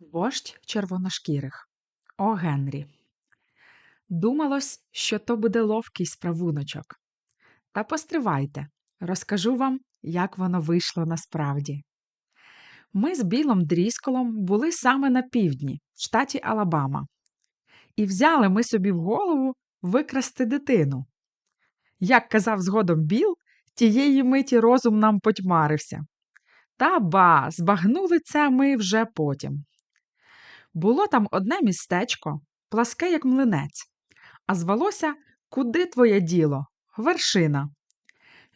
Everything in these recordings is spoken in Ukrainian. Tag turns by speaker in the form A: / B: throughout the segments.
A: Вождь червоношкірих. О Генрі. Думалось, що то буде ловкий справуночок. Та постривайте, розкажу вам, як воно вийшло насправді. Ми з Білом Дрісколом були саме на півдні, в штаті Алабама, і взяли ми собі в голову викрасти дитину. Як казав згодом Біл, тієї миті розум нам потьмарився. Та ба, збагнули це ми вже потім. Було там одне містечко, пласке, як млинець, а звалося Куди твоє діло? Вершина.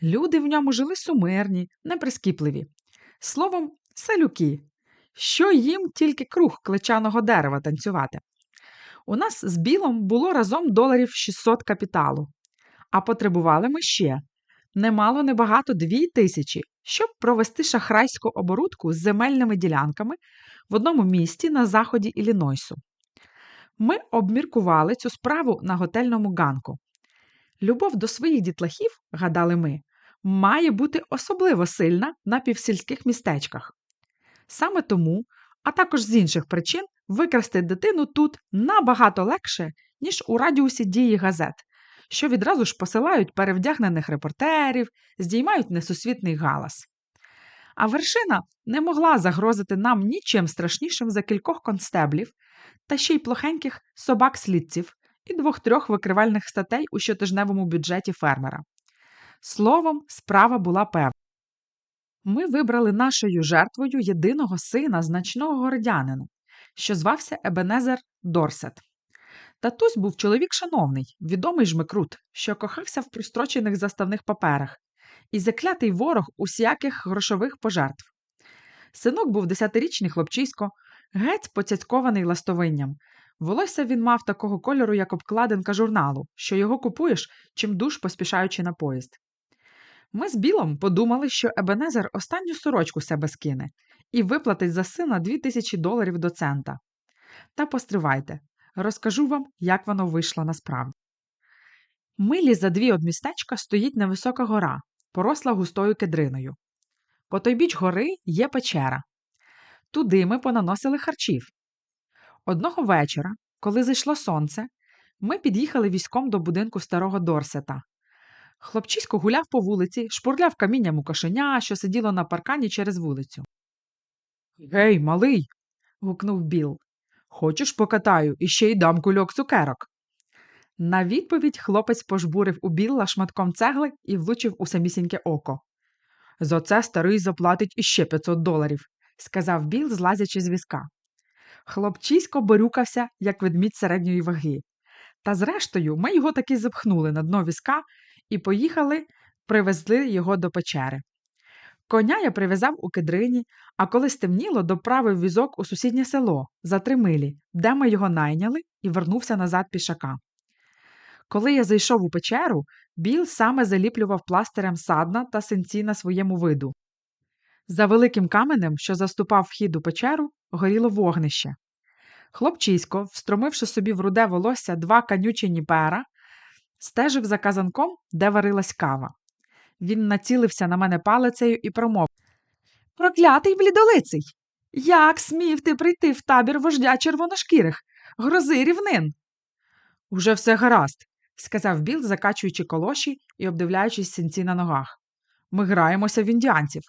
A: Люди в ньому жили сумирні, неприскіпливі. Словом, селюки, що їм тільки круг клечаного дерева танцювати. У нас з білом було разом доларів 600 капіталу, а потребували ми ще немало небагато дві тисячі, щоб провести шахрайську оборудку з земельними ділянками в одному місті на заході Іллінойсу. Ми обміркували цю справу на готельному ганку. Любов до своїх дітлахів, гадали ми, має бути особливо сильна на півсільських містечках. Саме тому, а також з інших причин, викрасти дитину тут набагато легше, ніж у радіусі дії газет, що відразу ж посилають перевдягнених репортерів, здіймають несусвітний галас. А вершина не могла загрозити нам нічим страшнішим за кількох констеблів та ще й плохеньких собак-слідців і двох-трьох викривальних статей у щотижневому бюджеті фермера. Словом, справа була певна. Ми вибрали нашою жертвою єдиного сина значного городянина, що звався Ебенезер Дорсет. Татусь був чоловік шановний, відомий жмикрут, що кохався в прострочених заставних паперах, і заклятий ворог усяких грошових пожертв. Синок був десятирічний хлопчисько, геть поцяцькований ластовинням. Волосся він мав такого кольору, як обкладинка журналу, що його купуєш, чим душ поспішаючи на поїзд. Ми з Білом подумали, що Ебенезер останню сорочку себе скине і виплатить за сина дві тисячі доларів до цента. Та постривайте, розкажу вам, як воно вийшло насправді. Милі за дві од містечка стоїть невисока гора, поросла густою кедриною. По той біч гори є печера. Туди ми понаносили харчів. Одного вечора, коли зайшло сонце, ми під'їхали військом до будинку старого Дорсета. Хлопчисько гуляв по вулиці, шпурляв камінням у кошеня, що сиділо на паркані через вулицю. Гей, малий. гукнув Біл. Хочеш покатаю і ще й дам кульок цукерок. На відповідь хлопець пожбурив у Білла шматком цегли і влучив у самісіньке око. За це старий заплатить іще 500 доларів, сказав Біл, злазячи з візка. Хлопчисько борюкався, як ведмідь середньої ваги. Та зрештою ми його таки запхнули на дно візка і поїхали, привезли його до печери. Коня я прив'язав у кедрині, а коли стемніло, доправив візок у сусіднє село за три милі, де ми його найняли і вернувся назад пішака. Коли я зайшов у печеру, Біл саме заліплював пластирем садна та синці на своєму виду. За великим каменем, що заступав вхід у печеру, горіло вогнище. Хлопчисько, встромивши собі в руде волосся два канючені пера, стежив за казанком, де варилась кава. Він націлився на мене палицею і промовив Проклятий блідолиций! Як смів ти прийти в табір вождя червоношкірих, грози рівнин? Уже все гаразд, сказав Біл, закачуючи колоші і обдивляючись синці на ногах. Ми граємося в індіанців.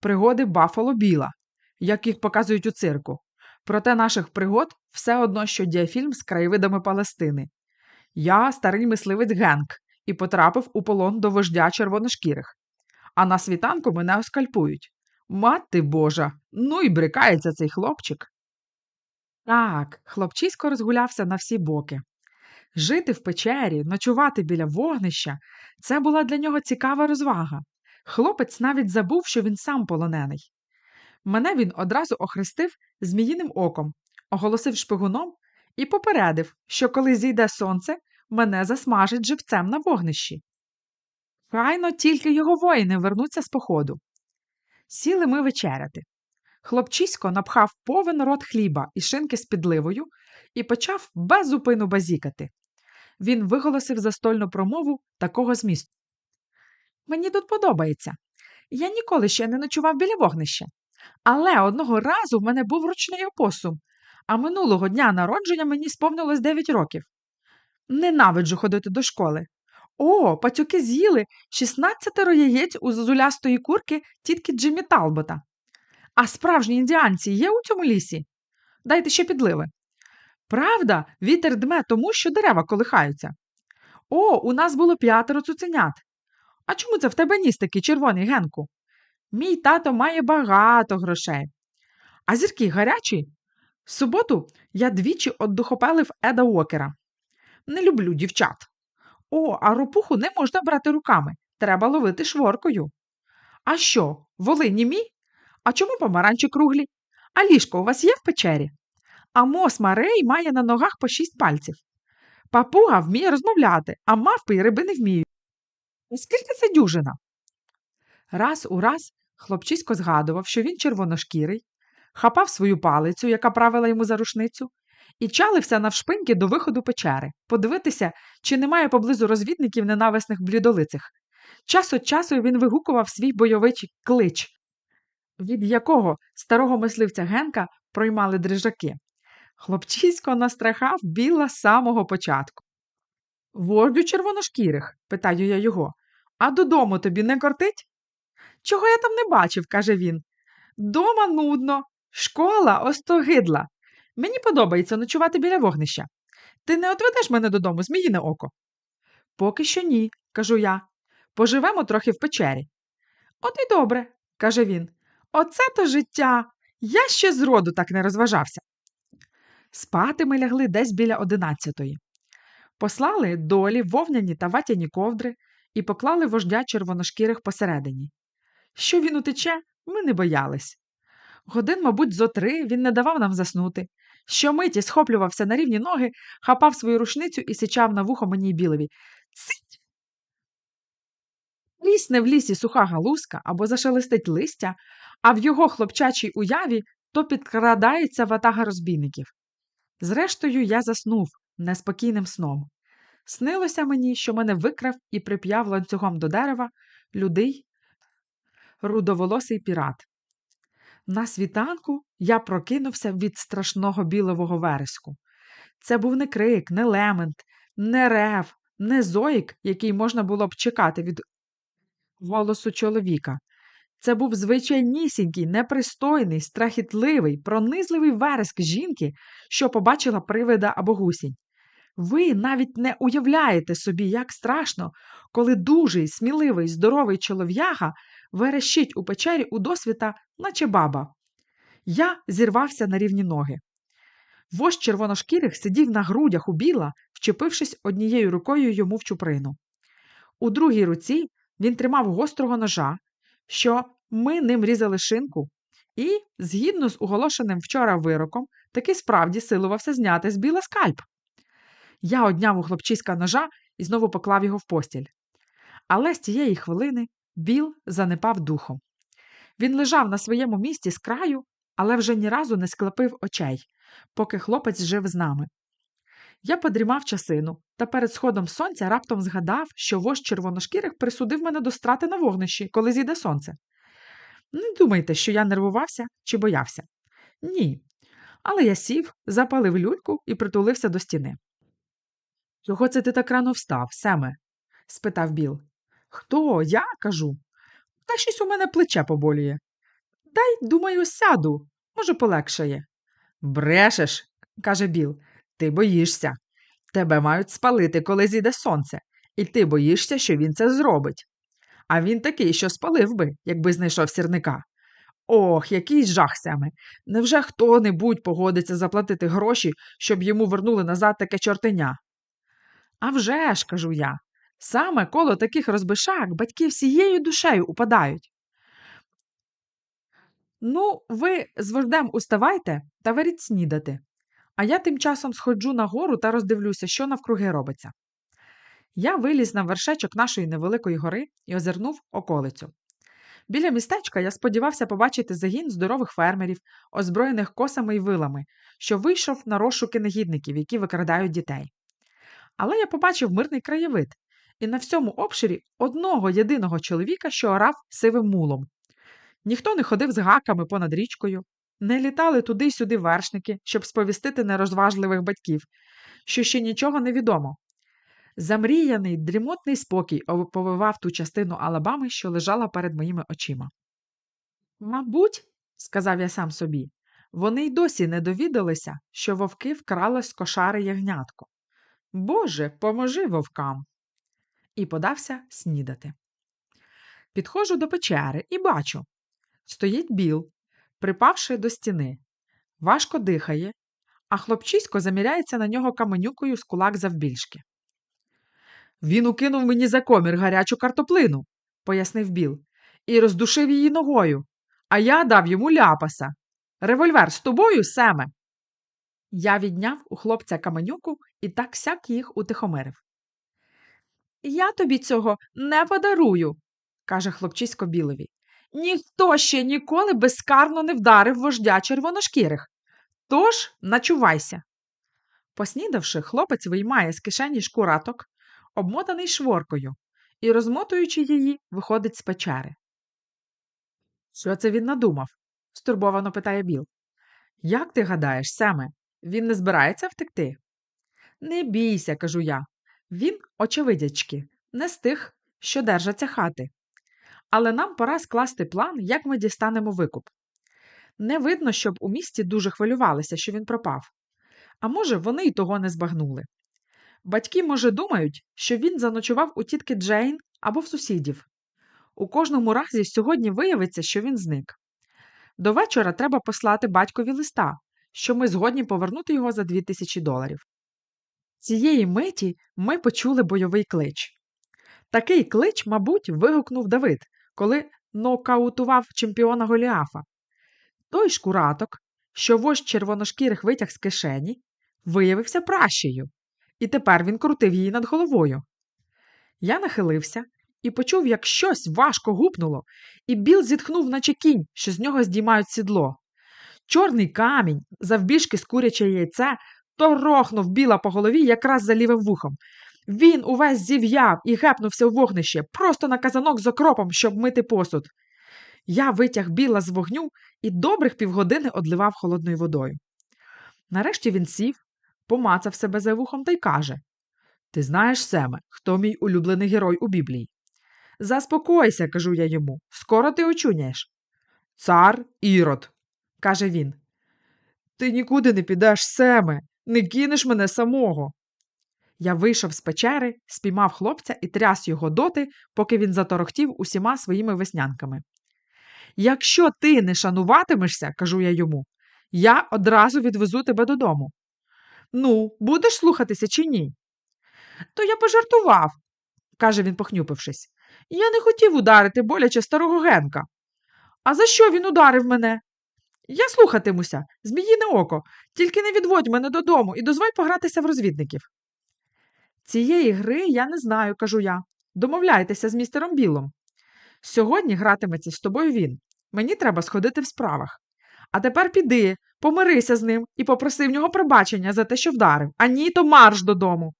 A: Пригоди Баффало Біла, як їх показують у цирку. Проте наших пригод все одно, що діафільм з краєвидами Палестини. Я старий мисливець Генк і потрапив у полон до вождя червоношкірих. А на світанку мене оскальпують. Мати Божа, ну і брикається цей хлопчик. Так, хлопчисько розгулявся на всі боки. Жити в печері, ночувати біля вогнища це була для нього цікава розвага. Хлопець навіть забув, що він сам полонений. Мене він одразу охрестив зміїним оком, оголосив шпигуном і попередив, що коли зійде сонце, мене засмажить живцем на вогнищі. Хайно тільки його воїни вернуться з походу. Сіли ми вечеряти. Хлопчисько напхав повен рот хліба і шинки з підливою і почав без зупину базікати. Він виголосив застольну промову такого змісту. Мені тут подобається. Я ніколи ще не ночував біля вогнища. Але одного разу в мене був ручний опосум, а минулого дня народження мені сповнилось 9 років. Ненавиджу ходити до школи. О, пацюки з'їли 16 яєць у зозулястої курки тітки Джиммі Талбота. А справжні індіанці є у цьому лісі? Дайте ще підливи. Правда, вітер дме тому, що дерева колихаються. О, у нас було п'ятеро цуценят. А чому це в тебе ніс такий червоний генку? Мій тато має багато грошей. А зірки гарячі? В суботу я двічі оддухопелив Еда Уокера. Не люблю дівчат. О, а ропуху не можна брати руками. Треба ловити шворкою. А що, воли німі? А чому помаранчі круглі? А ліжко у вас є в печері? А мос Марей має на ногах по шість пальців. Папуга вміє розмовляти, а мавпи й риби не вміють. І скільки це дюжина? Раз у раз хлопчисько згадував, що він червоношкірий, хапав свою палицю, яка правила йому за рушницю, і чалився навшпиньки до виходу печери, подивитися, чи немає поблизу розвідників ненависних блідолицих. Час від часу він вигукував свій бойовичий клич, від якого старого мисливця Генка проймали дрижаки. Хлопчисько настрахав біла з самого початку. Вождю червоношкірих, питаю я його, а додому тобі не кортить? Чого я там не бачив, каже він. Дома нудно, школа остогидла. Мені подобається ночувати біля вогнища. Ти не отведеш мене додому, зміїне око? Поки що ні, кажу я. Поживемо трохи в печері. От і добре, каже він. Оце то життя. Я ще зроду так не розважався. Спати ми лягли десь біля одинадцятої. Послали долі вовняні та ватяні ковдри і поклали вождя червоношкірих посередині. Що він утече, ми не боялись. Годин, мабуть, зо три він не давав нам заснути. Щомиті схоплювався на рівні ноги, хапав свою рушницю і сичав на вухо мені білові. Цить! Лісне в лісі суха галузка або зашелестить листя, а в його хлопчачій уяві то підкрадається ватага розбійників. Зрештою, я заснув неспокійним сном. Снилося мені, що мене викрав і прип'яв ланцюгом до дерева людий рудоволосий пірат. На світанку я прокинувся від страшного білового вереску. Це був не крик, не лемент, не рев, не зоїк, який можна було б чекати від голосу чоловіка. Це був звичайнісінький, непристойний, страхітливий, пронизливий вереск жінки, що побачила привида або гусінь. Ви навіть не уявляєте собі, як страшно, коли дужий, сміливий, здоровий чолов'яга верещить у печері у досвіта, наче баба. Я зірвався на рівні ноги. Вождь червоношкірих сидів на грудях у біла, вчепившись однією рукою йому в чуприну. У другій руці він тримав гострого ножа, що ми ним різали шинку, і, згідно з оголошеним вчора вироком, таки справді силувався зняти з біла скальп. Я одняв у хлопчиська ножа і знову поклав його в постіль. Але з тієї хвилини Біл занепав духом. Він лежав на своєму місці з краю, але вже ні разу не склепив очей, поки хлопець жив з нами. Я подрімав часину, та перед сходом сонця раптом згадав, що вождь червоношкірих присудив мене до страти на вогнищі, коли зійде сонце. Не думайте, що я нервувався чи боявся. Ні. Але я сів, запалив люльку і притулився до стіни. Чого це ти так рано встав, Семе? спитав Біл. Хто? Я кажу. Та щось у мене плече поболює. Дай, думаю, сяду, може, полегшає. Брешеш, каже Біл, ти боїшся. Тебе мають спалити, коли зійде сонце, і ти боїшся, що він це зробить. А він такий, що спалив би, якби знайшов сірника. Ох, який жах Семе. Невже хто-небудь погодиться заплатити гроші, щоб йому вернули назад таке чортеня? «А вже ж, кажу я, саме коло таких розбишак батьки всією душею упадають. Ну, ви з вождем уставайте та веріть снідати, а я тим часом сходжу на гору та роздивлюся, що навкруги робиться. Я виліз на вершечок нашої невеликої гори і озирнув околицю. Біля містечка я сподівався побачити загін здорових фермерів, озброєних косами й вилами, що вийшов на розшуки негідників, які викрадають дітей. Але я побачив мирний краєвид і на всьому обширі одного єдиного чоловіка, що орав сивим мулом. Ніхто не ходив з гаками понад річкою, не літали туди-сюди вершники, щоб сповістити нерозважливих батьків, що ще нічого не відомо. Замріяний, дрімотний спокій повивав ту частину Алабами, що лежала перед моїми очима. Мабуть, сказав я сам собі, вони й досі не довідалися, що вовки вкрали з кошари ягнятко. Боже, поможи вовкам. І подався снідати. Підходжу до печери і бачу стоїть біл, припавши до стіни, важко дихає, а хлопчисько заміряється на нього каменюкою з кулак завбільшки. Він укинув мені за комір гарячу картоплину, пояснив Біл, і роздушив її ногою, а я дав йому ляпаса. Револьвер з тобою, Семе. Я відняв у хлопця каменюку і так сяк їх утихомирив. Я тобі цього не подарую, каже хлопчисько білові. Ніхто ще ніколи безкарно не вдарив вождя червоношкірих. Тож начувайся. Поснідавши, хлопець виймає з кишені шкураток, обмотаний шворкою, і, розмотуючи її, виходить з печери. Що це він надумав? стурбовано питає Біл. Як ти гадаєш, Семе, він не збирається втекти? Не бійся, кажу я. Він, очевидячки, не з тих, що держаться хати. Але нам пора скласти план, як ми дістанемо викуп. Не видно, щоб у місті дуже хвилювалися, що він пропав. А може, вони й того не збагнули. Батьки, може, думають, що він заночував у тітки Джейн або в сусідів. У кожному разі сьогодні виявиться, що він зник. До вечора треба послати батькові листа, що ми згодні повернути його за дві тисячі доларів. Цієї миті ми почули бойовий клич. Такий клич, мабуть, вигукнув Давид, коли нокаутував чемпіона Голіафа. Той шкураток, що вождь червоношкірих витяг з кишені, виявився пращею, і тепер він крутив її над головою. Я нахилився і почув, як щось важко гупнуло, і Біл зітхнув, наче кінь, що з нього здіймають сідло. Чорний камінь, завбіжки з куряче яйце, торохнув біла по голові якраз за лівим вухом. Він увесь зів'яв і гепнувся у вогнище, просто на казанок з окропом, щоб мити посуд. Я витяг біла з вогню і добрих півгодини одливав холодною водою. Нарешті він сів, помацав себе за вухом та й каже Ти знаєш, Семе, хто мій улюблений герой у Біблії? Заспокойся, кажу я йому, скоро ти очуняєш. Цар Ірод, каже він. Ти нікуди не підеш, Семе, не кинеш мене самого. Я вийшов з печери, спіймав хлопця і тряс його доти, поки він заторохтів усіма своїми веснянками. Якщо ти не шануватимешся, кажу я йому, я одразу відвезу тебе додому. Ну, будеш слухатися чи ні? То я пожартував, каже він, похнюпившись. Я не хотів ударити боляче старого Генка. А за що він ударив мене? Я слухатимуся, зміїне око, тільки не відводь мене додому і дозволь погратися в розвідників. Цієї гри я не знаю, кажу я. Домовляйтеся з містером Білом. Сьогодні гратиметься з тобою він. Мені треба сходити в справах. А тепер піди, помирися з ним і попроси в нього пробачення за те, що вдарив, а ні, то марш додому.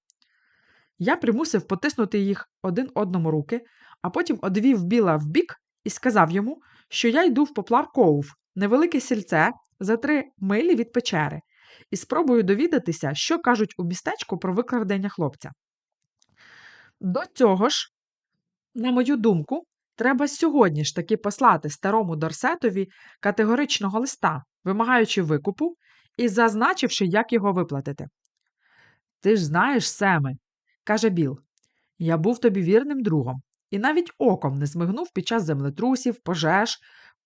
A: Я примусив потиснути їх один одному руки, а потім одвів біла вбік і сказав йому, що я йду в поплар Коув, невелике сільце за три милі від печери, і спробую довідатися, що кажуть у містечку про викрадення хлопця. До цього ж, на мою думку, треба сьогодні ж таки послати старому Дорсетові категоричного листа, вимагаючи викупу і зазначивши, як його виплатити. Ти ж знаєш, Семе, каже Біл, я був тобі вірним другом і навіть оком не змигнув під час землетрусів, пожеж,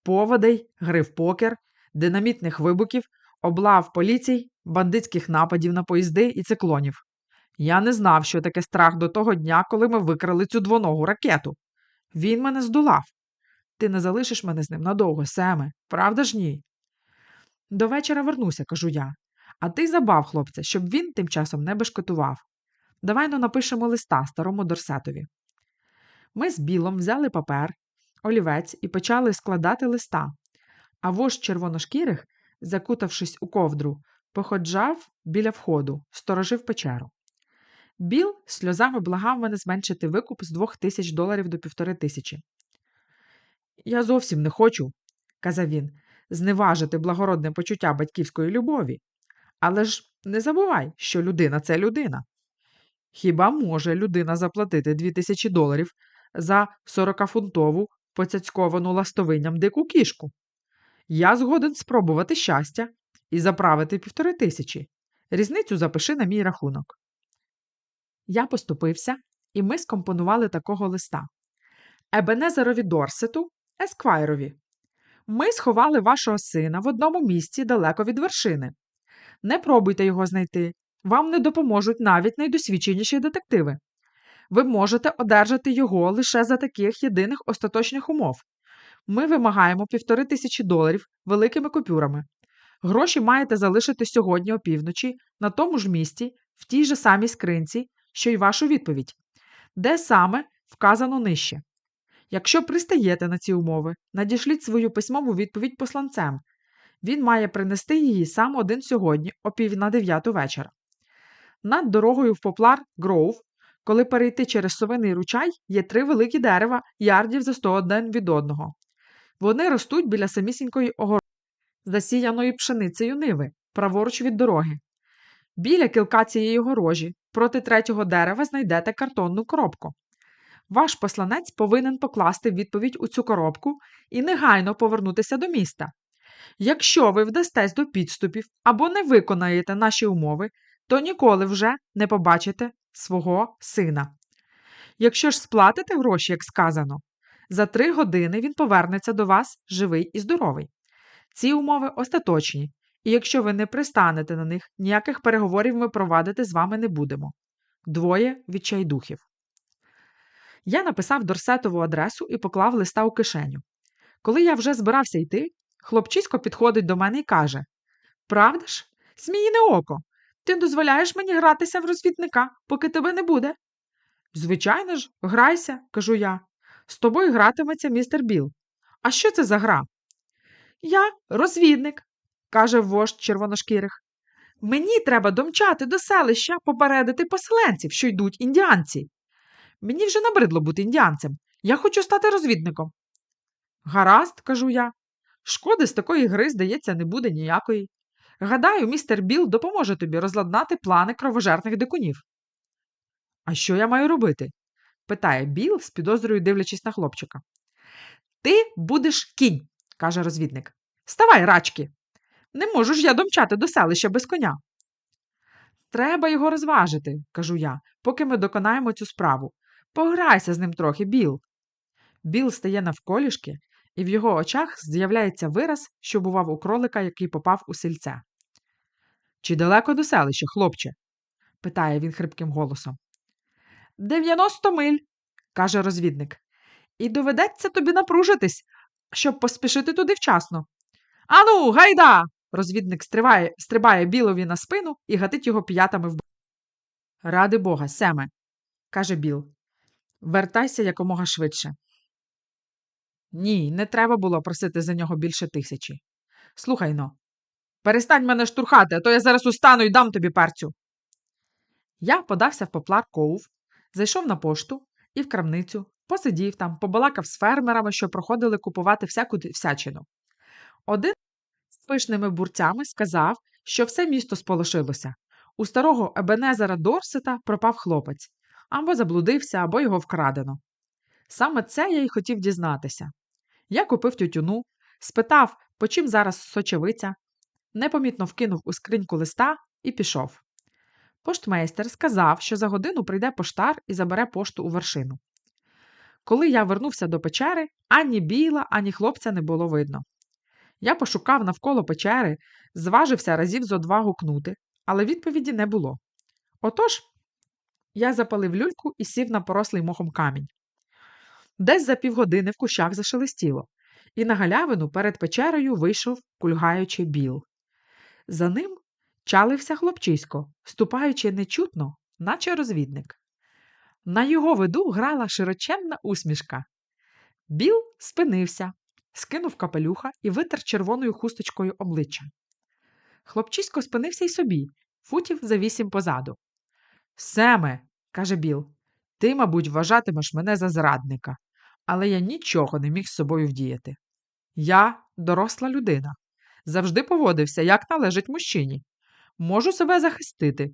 A: поводей, гри в покер, динамітних вибухів, облав поліцій, бандитських нападів на поїзди і циклонів. Я не знав, що таке страх до того дня, коли ми викрали цю двоногу ракету. Він мене здолав. Ти не залишиш мене з ним надовго, Семе, правда ж ні? До вечора вернуся, кажу я, а ти забав, хлопця, щоб він тим часом не бешкотував. Давай ну напишемо листа старому Дорсетові. Ми з білом взяли папер, олівець і почали складати листа, а вождь червоношкірих, закутавшись у ковдру, походжав біля входу, сторожив печеру. Біл сльозами благав мене зменшити викуп з двох тисяч доларів до півтори тисячі. Я зовсім не хочу, казав він, зневажити благородне почуття батьківської любові. Але ж не забувай, що людина це людина. Хіба може людина заплатити 2000 доларів за 40-фунтову поцяцьковану ластовинням дику кішку? Я згоден спробувати щастя і заправити півтори тисячі. Різницю запиши на мій рахунок. Я поступився, і ми скомпонували такого листа. Ебенезерові Дорсету, Есквайрові. Ми сховали вашого сина в одному місці далеко від вершини. Не пробуйте його знайти. Вам не допоможуть навіть найдосвідченіші детективи. Ви можете одержати його лише за таких єдиних остаточних умов. Ми вимагаємо півтори тисячі доларів великими купюрами. Гроші маєте залишити сьогодні опівночі на тому ж місці, в тій же самій скринці, що й вашу відповідь, де саме вказано нижче. Якщо пристаєте на ці умови, надішліть свою письмову відповідь посланцем. Він має принести її сам один сьогодні, о пів на дев'яту вечора. Над дорогою в Поплар Гроув, коли перейти через совиний ручай, є три великі дерева, ярдів за 101 від одного. Вони ростуть біля самісінької огороди, засіяної пшеницею ниви, праворуч від дороги. Біля кілка цієї огорожі, проти третього дерева, знайдете картонну коробку. Ваш посланець повинен покласти відповідь у цю коробку і негайно повернутися до міста. Якщо ви вдастесь до підступів або не виконаєте наші умови, то ніколи вже не побачите свого сина. Якщо ж сплатите гроші, як сказано, за три години він повернеться до вас живий і здоровий. Ці умови остаточні, і якщо ви не пристанете на них, ніяких переговорів ми провадити з вами не будемо. Двоє відчайдухів. Я написав Дорсетову адресу і поклав листа у кишеню. Коли я вже збирався йти, хлопчисько підходить до мене і каже: Правда ж, сміїне око, ти дозволяєш мені гратися в розвідника, поки тебе не буде? Звичайно ж, грайся, кажу я. З тобою гратиметься містер Біл. А що це за гра? Я розвідник, каже вождь червоношкірих. Мені треба домчати до селища попередити поселенців, що йдуть індіанці. Мені вже набридло бути індіанцем. Я хочу стати розвідником. Гаразд, кажу я. Шкоди з такої гри, здається, не буде ніякої. Гадаю, містер Біл допоможе тобі розладнати плани кровожерних дикунів. А що я маю робити? питає Біл з підозрою дивлячись на хлопчика. Ти будеш кінь, каже розвідник. Ставай, рачки. Не можу ж я домчати до селища без коня. Треба його розважити, кажу я, поки ми доконаємо цю справу. Пограйся з ним трохи, Біл. Біл стає навколішки, і в його очах з'являється вираз, що бував у кролика, який попав у сільце. Чи далеко до селища, хлопче? питає він хрипким голосом. Дев'яносто миль, каже розвідник. І доведеться тобі напружитись, щоб поспішити туди вчасно. Ану, гайда. Розвідник стриває, стрибає білові на спину і гатить його п'ятами в бок. Ради Бога, Семе, каже Біл. Вертайся якомога швидше. Ні, не треба було просити за нього більше тисячі. Слухай но, перестань мене штурхати, а то я зараз устану і дам тобі перцю. Я подався в поплар Коув, зайшов на пошту і в крамницю, посидів там, побалакав з фермерами, що проходили купувати всяку всячину. Один з пишними бурцями сказав, що все місто сполошилося. У старого Ебенезера Дорсета пропав хлопець, або заблудився, або його вкрадено. Саме це я й хотів дізнатися. Я купив тютюну, спитав, по чим зараз сочевиця, непомітно вкинув у скриньку листа і пішов. Поштмейстер сказав, що за годину прийде поштар і забере пошту у вершину. Коли я вернувся до печери, ані біла, ані хлопця не було видно. Я пошукав навколо печери, зважився разів зо два гукнути, але відповіді не було. Отож, я запалив люльку і сів на порослий мохом камінь. Десь за півгодини в кущах зашелестіло, і на галявину перед печерою вийшов кульгаючий біл. За ним чалився хлопчисько, ступаючи нечутно, наче розвідник. На його виду грала широченна усмішка. Біл спинився, скинув капелюха і витер червоною хусточкою обличчя. Хлопчисько спинився й собі, футів за вісім позаду. Семе, каже Біл, ти, мабуть, вважатимеш мене за зрадника, але я нічого не міг з собою вдіяти. Я доросла людина. Завжди поводився, як належить мужчині. Можу себе захистити,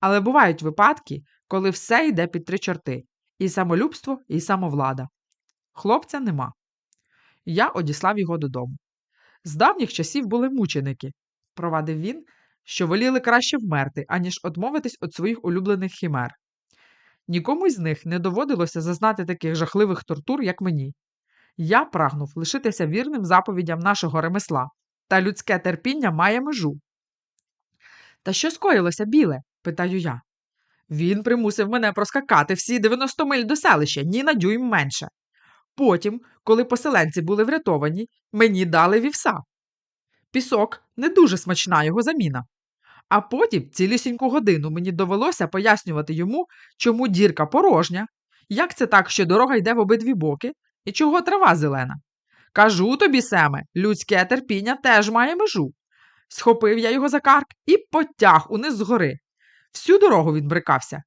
A: але бувають випадки, коли все йде під три чорти і самолюбство, і самовлада. Хлопця нема. Я одіслав його додому. З давніх часів були мученики, провадив він, що воліли краще вмерти, аніж одмовитись від своїх улюблених хімер. Нікому із них не доводилося зазнати таких жахливих тортур, як мені. Я прагнув лишитися вірним заповідям нашого ремесла, та людське терпіння має межу. Та що скоїлося, біле? питаю я. Він примусив мене проскакати всі 90 миль до селища, ні на дюйм менше. Потім, коли поселенці були врятовані, мені дали вівса. Пісок не дуже смачна його заміна. А потім цілісіньку годину мені довелося пояснювати йому, чому дірка порожня, як це так, що дорога йде в обидві боки, і чого трава зелена. Кажу тобі, Семе, людське терпіння теж має межу. Схопив я його за карк і потяг униз згори. Всю дорогу він брикався.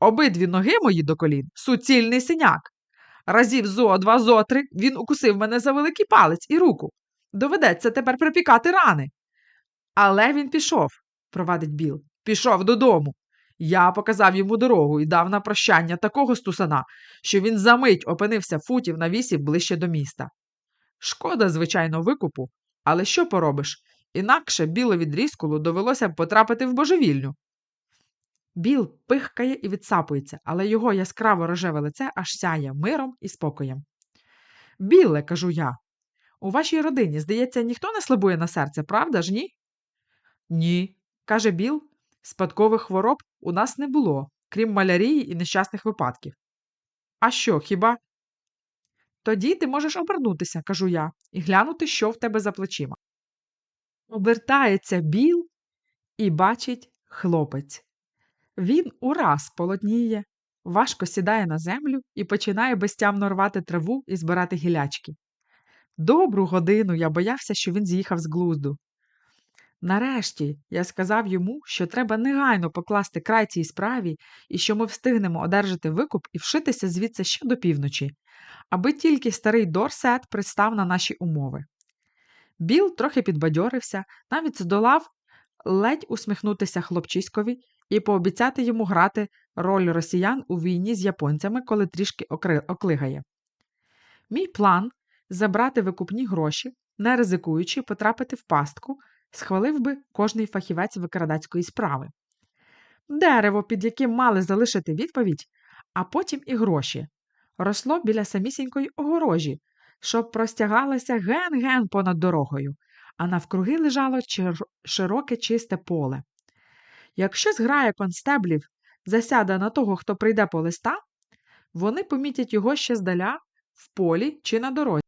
A: Обидві ноги мої до колін суцільний синяк. Разів зо два зо три він укусив мене за великий палець і руку. Доведеться тепер припікати рани. Але він пішов, провадить Біл, пішов додому. Я показав йому дорогу і дав на прощання такого стусана, що він за мить опинився футів на вісім ближче до міста. Шкода, звичайно, викупу, але що поробиш? Інакше білові дріскулу довелося б потрапити в божевільню. Біл пихкає і відсапується, але його яскраво рожеве лице аж сяє миром і спокоєм. Біле, кажу я, у вашій родині, здається, ніхто не слабує на серце, правда ж ні? Ні, каже Біл, спадкових хвороб у нас не було, крім малярії і нещасних випадків. А що, хіба? Тоді ти можеш обернутися, кажу я, і глянути, що в тебе за плечима. Обертається Біл і бачить хлопець. Він ураз полотніє, важко сідає на землю і починає безтямно рвати траву і збирати гілячки. Добру годину я боявся, що він з'їхав з глузду. Нарешті я сказав йому, що треба негайно покласти край цій справі і що ми встигнемо одержати викуп і вшитися звідси ще до півночі, аби тільки старий Дорсет пристав на наші умови. Біл трохи підбадьорився, навіть здолав ледь усміхнутися хлопчиськові і пообіцяти йому грати роль росіян у війні з японцями, коли трішки оклигає. Мій план забрати викупні гроші, не ризикуючи потрапити в пастку, схвалив би кожний фахівець викрадацької справи. Дерево, під яким мали залишити відповідь, а потім і гроші, росло біля самісінької огорожі, що простягалося ген-ген понад дорогою, а навкруги лежало широке чисте поле. Якщо зграя констеблів засяде на того, хто прийде по листа, вони помітять його ще здаля, в полі чи на дорозі.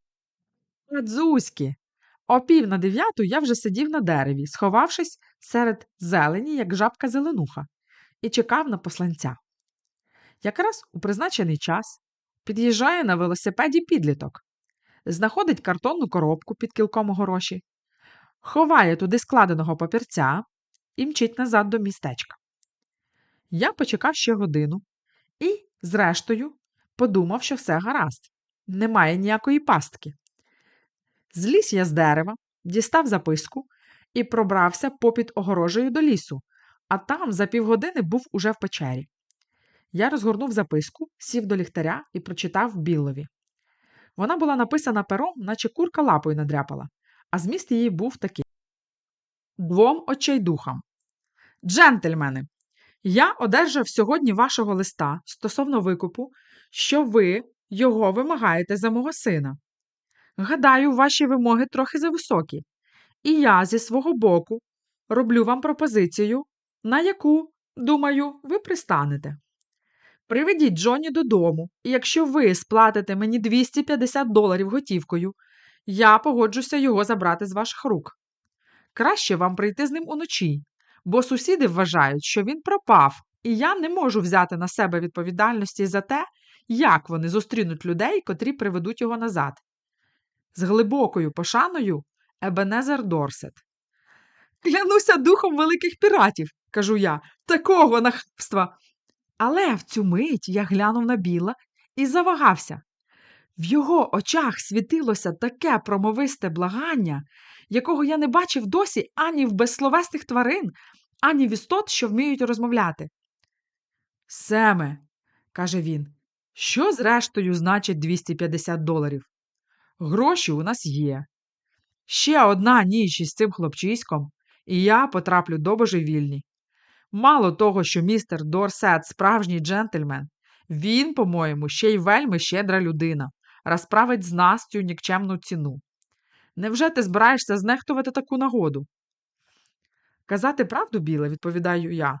A: Дзузьки! О пів на дев'яту я вже сидів на дереві, сховавшись серед зелені, як жабка зеленуха, і чекав на посланця. Якраз у призначений час під'їжджає на велосипеді підліток, знаходить картонну коробку під кілком гроші, ховає туди складеного папірця і мчить назад до містечка. Я почекав ще годину і, зрештою, подумав, що все гаразд, немає ніякої пастки. Зліз я з дерева, дістав записку і пробрався попід огорожею до лісу, а там за півгодини був уже в печері. Я розгорнув записку, сів до ліхтаря і прочитав Біллові. Вона була написана пером, наче курка лапою надряпала, а зміст її був такий: Двом очайдухам. Джентльмени, я одержав сьогодні вашого листа стосовно викупу, що ви його вимагаєте за мого сина. Гадаю, ваші вимоги трохи зависокі, і я зі свого боку роблю вам пропозицію, на яку, думаю, ви пристанете. Приведіть Джоні додому, і якщо ви сплатите мені 250 доларів готівкою, я погоджуся його забрати з ваших рук. Краще вам прийти з ним уночі, бо сусіди вважають, що він пропав, і я не можу взяти на себе відповідальності за те, як вони зустрінуть людей, котрі приведуть його назад. З глибокою пошаною Ебенезер Дорсет. Клянуся духом великих піратів, кажу я, такого нахабства. Але в цю мить я глянув на біла і завагався. В його очах світилося таке промовисте благання, якого я не бачив досі ані в безсловесних тварин, ані в істот, що вміють розмовляти. Семе, каже він, що зрештою значить 250 доларів? Гроші у нас є. Ще одна ніч із цим хлопчиськом, і я потраплю до божевільні. Мало того, що містер Дорсет справжній джентльмен, він, по-моєму, ще й вельми щедра людина, розправить з нас цю нікчемну ціну. Невже ти збираєшся знехтувати таку нагоду? Казати правду, біле, відповідаю я.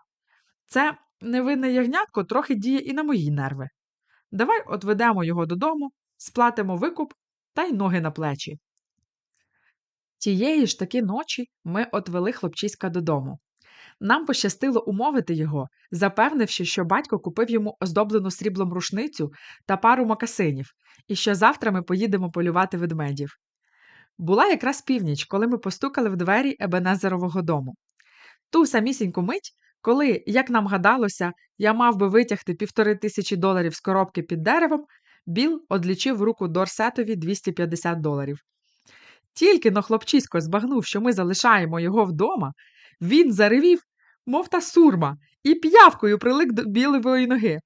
A: Це невинне ягнятко трохи діє і на мої нерви. Давай отведемо його додому, сплатимо викуп та й ноги на плечі. Тієї ж таки ночі ми отвели хлопчиська додому. Нам пощастило умовити його, запевнивши, що батько купив йому оздоблену сріблом рушницю та пару мокасинів, і що завтра ми поїдемо полювати ведмедів. Була якраз північ, коли ми постукали в двері Ебенезерового дому. Ту самісіньку мить, коли, як нам гадалося, я мав би витягти півтори тисячі доларів з коробки під деревом, Біл одлічив в руку Дорсетові 250 доларів. Тільки но хлопчисько збагнув, що ми залишаємо його вдома, він заревів, мов та сурма, і п'явкою прилик до білої ноги.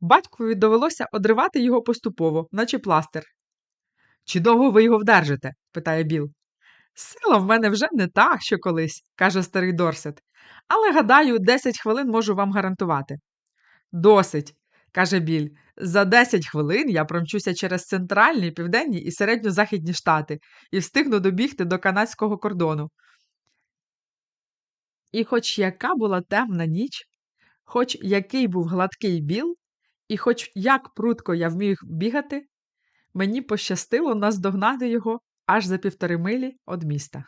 A: Батькові довелося одривати його поступово, наче пластир. Чи довго ви його вдержите? питає Біл. Сила в мене вже не та, що колись, каже старий Дорсет. Але, гадаю, 10 хвилин можу вам гарантувати. Досить, каже Біль. За 10 хвилин я промчуся через центральні, південні і середньо-західні штати і встигну добігти до канадського кордону. І хоч яка була темна ніч, хоч який був гладкий біл, і хоч як прудко я вміг бігати, мені пощастило наздогнати його аж за півтори милі від міста.